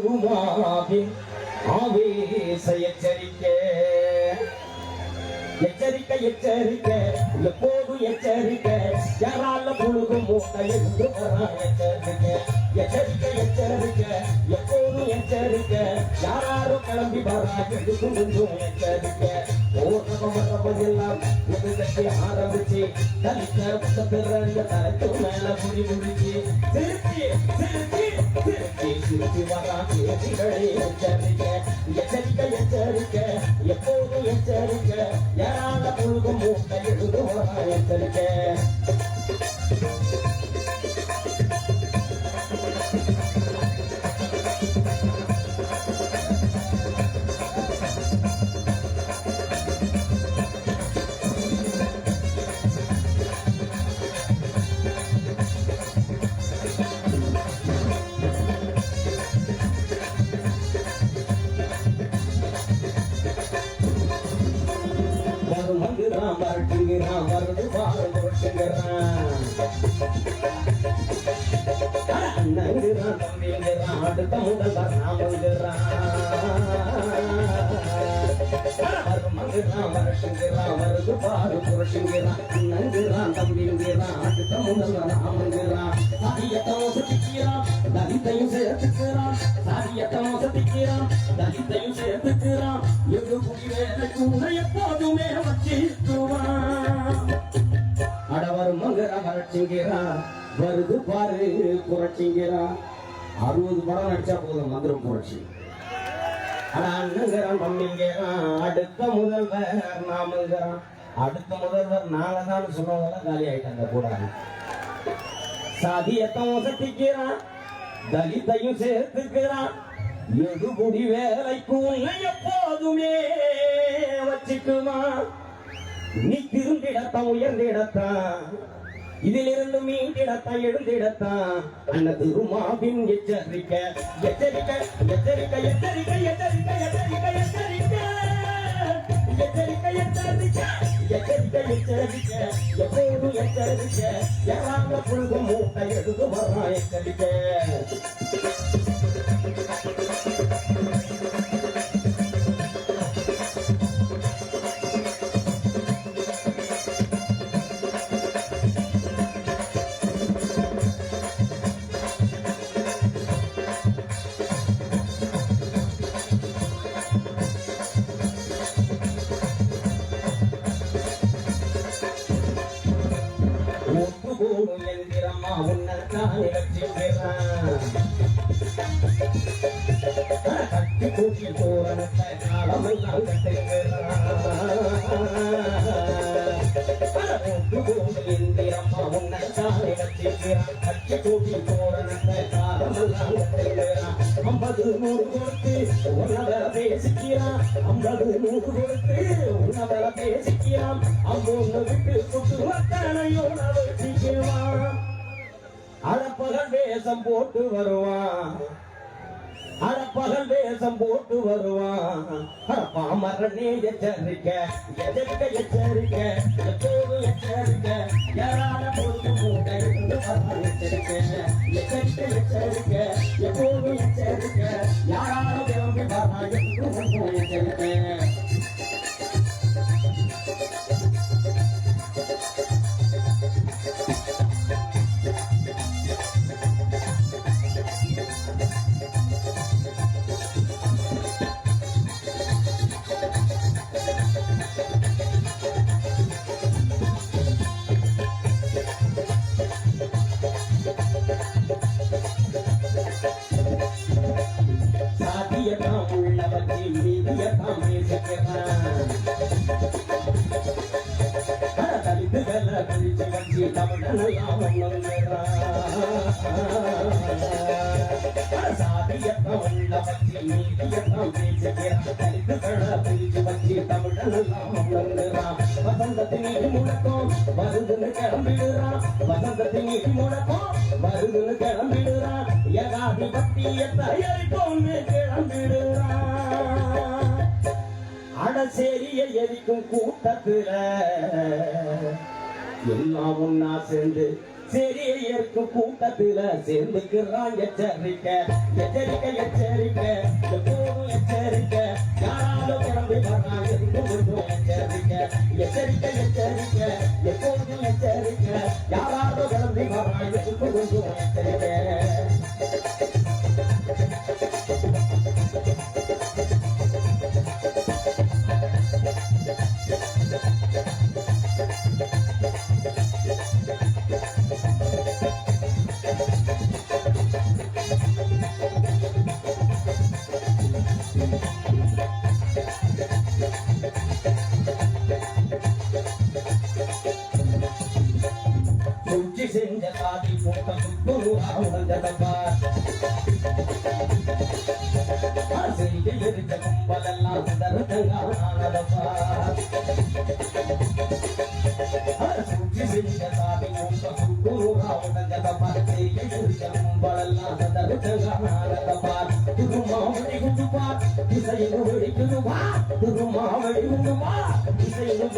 தருமாவின் ஆவேச எச்சரிக்கை. எச்சரிக்கை எச்சரிக்கை. எப்போதும் எச்சரிக்கை? யாரால புழுகும் மூட்டை என்று எச்சரிக்கை. எச்சரிக்கை எச்சரிக்கை. எப்போதும் எச்சரிக்கை? யாராரும் கிளம்பி வரா கொஞ்சம் எச்சரிக்கை. எல்லாம் ஆரம்பிச்சு தலைக்கு மேல முடிச்சு சிவசிவகாந்திகளே எச்சரிக்க எச்சரிக்க எச்சரிக்க எப்போது எச்சரிக்க யாரால பொழுதும் பாரு புருஷங்கிறான் நங்குறான் தம்பிங்கிறான் அடுத்த முதல்வர் ராமங்கிறான் சாரியத்தம் சேர்த்துக்கிறான் சாரியத்தம் சத்திக்கிறான் தலித்தையும் சேர்த்துக்கிறான் வருது பாரு புரட்சிங்கிறா அறுபது படம் நடிச்சா போதும் மந்திரம் புரட்சி. அடுத்த முதல்வர் நாமங்கிறான் அடுத்த முதல்வர் நாங்க தான் சொன்னவங்க காலி ஆயிட்டாங்க கூடாது சாதியத்தம் வசதிக்கிறான் தலித்தையும் சேர்த்துக்கிறான். எடுபுடி வேலைக்கு உன்னை எப்போதுமே வச்சுக்குமா நீ திருந்திடத்தான் உயர்ந்திடத்தான். இதிலிருந்து மீண்டிடத்தான் எழுந்திடத்தான். அண்ண திருமாவின் எச்சரிக்கை எச்சரிக்கை எச்சரிக்கை எச்சரிக்கை எச்சரிக்கை எச்சரிக்கை எச்சரிக்கை. எச்சரிக்கை எச்சரிக்கை எச்சரிக்கை எச்சரிக்கை. எப்போதும் எச்சரிக்கை. யாராங்க புழுகும் மூட்டை எடுத்து வர்றான் எச்சரிக்கை. ஒன்று கூடும் எந்திரம்மா உன்னால் வெற்றி கட்டி நூறு கொடுத்து உன்னத பேசிக்கிறான் ஐம்பது நூறு விட்டு கொண்டு வந்த வத்தனையோட வச்சிக்குவான் அடப்பகல் வேஷம் போட்டு வருவான் அடப்பகல் வேஷம் போட்டு வருவான் பாமரனே எச்சரிக்க எச்சரிக்க எச்சரிக்க எப்போதும் எச்சரிக்க யாரால பொழுது கூட எச்சரிக்க எச்சரிக்க எச்சரிக்க எச்சரிக்க யாரால எச்சரிக்க కల కంచ కంచి తమటలు సాధియత్నముళ్ళ அடசேரிய எரிக்கும் கூட்டத்துல எல்லாம் ஒன்னா சேர்ந்து சரி ஏற்கும் கூட்டத்துல சேர்ந்துக்கிறான் எச்சரிக்க எச்சரிக்க எச்சரிக்க. எப்போதும் எச்சரிக்க. யாராலும் கிளம்பி வர்றான் எதுக்கும் கொஞ்சம் எச்சரிக்க. எச்சரிக்க எச்சரிக்க. எப்போதும் எச்சரிக்க. யாராலும் கிளம்பி வர்றான் எதுக்கும் கொஞ்சம் எச்சரிக்க. சுற்றி செஞ்ச காதி போட்ட சுத்துருவா உணர்ந்ததப்பா செய்து எரிஞ்ச கும்பலெல்லாம் தருதங்கா ஆனதப்பா. திசையிலும் வெடிக்குதுவா திருமா வெடிக்குதுவா திசையிலும்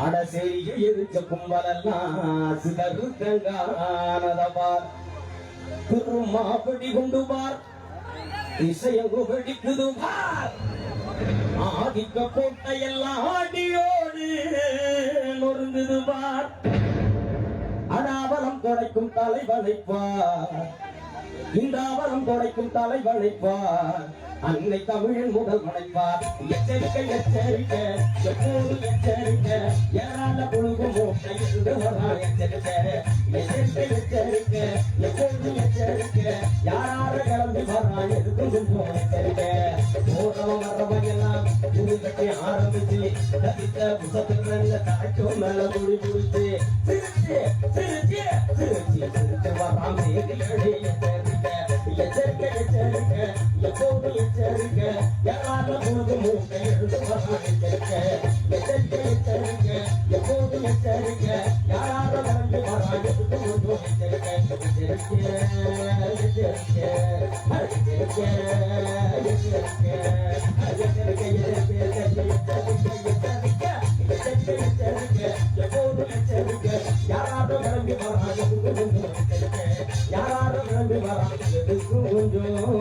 அட செய்ய கும்பலெல்லாம் சிதறு தெங்கானதப்பா திருமாபடி கொண்டுவார் இசையங்கு வெடிக்குதுவார் ஆதிக்க போட்ட எல்லாம் ஆடியோடு நொறுங்குதுவார் அடாவலம் கொடைக்கும் தலை வளைப்பார் இந்த அவலம் கொடைக்கும் தலை வளைப்பார் அன்னை தமிழன் முதல் முனைப்பார் எச்சரிக்கை எச்சரிக்கை எப்போது எச்சரிக்கை. ஏறாத பொழுது மூட்டை எச்சரிக்கை. எச்சரிக்கை எப்போது எச்சரிக்கை. யாரார கிளம்பி வரான் எதுக்கு போறவன் வரவன் எல்லாம் துணி கட்டி ஆரம்பிச்சு தவித்த மேல துணி குடிச்சு வரான் எச்சரிக்கை எச்சரிக்கை எப்போது தெரிக்க யாரால போது மூட்டை எழுந்து வசதி தெரிக்க கிளம்பி வராங்க யாராலும் கொஞ்சம்